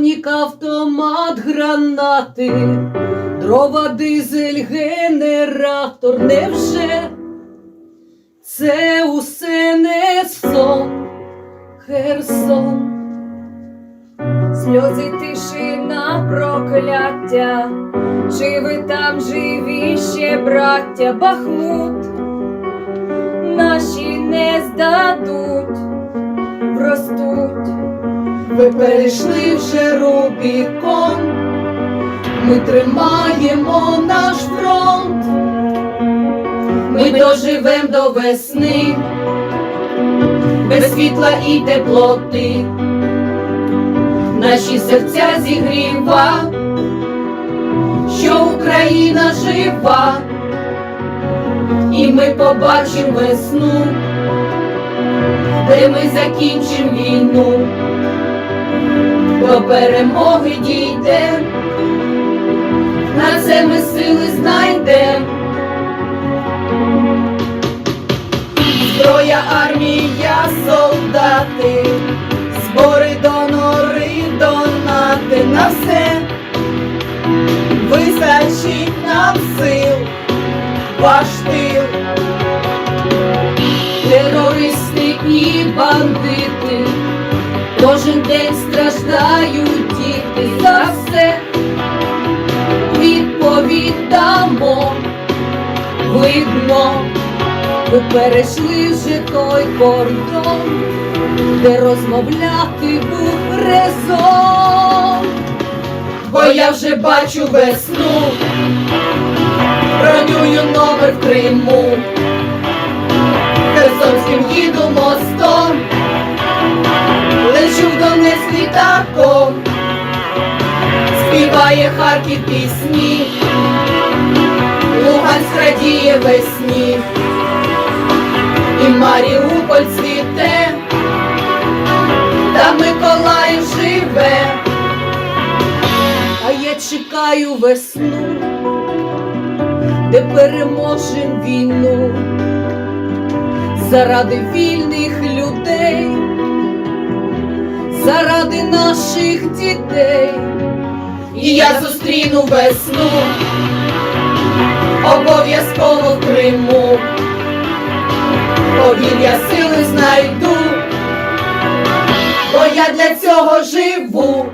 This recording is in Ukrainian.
Бронік, автомат, гранати, дрова, дизель, генератор. Невже це усе не сон, Херсон? Сльози тишина прокляття, чи ви там живі ще, браття, Бахмут, наші не здадуть, вростуть. Ви перейшли вже Рубікон, ми тримаємо наш фронт, ми доживем до весни, без світла і теплоти, наші серця зігріва, що Україна жива, і ми побачимо весну, де ми закінчимо війну до перемоги дійде, на це ми сили знайдем. Зброя, армія, солдати, збори, донори, донати на все, вистачить нам сил, ваш тил, терористи і бандити. Страждають діти за все відповідамо, видно, ви перейшли вже той кордон, де розмовляти був резон. Бо я вже бачу весну, бронюю номер в Криму, Донецьк літаком, співає Харків пісні, Луганськ радіє весні, і Маріуполь цвіте, та Миколаїв живе, а я чекаю весну, де переможем війну. Заради вільних людей заради наших дітей. І я зустріну весну, обов'язково в Криму. Повір'я сили знайду, бо я для цього живу.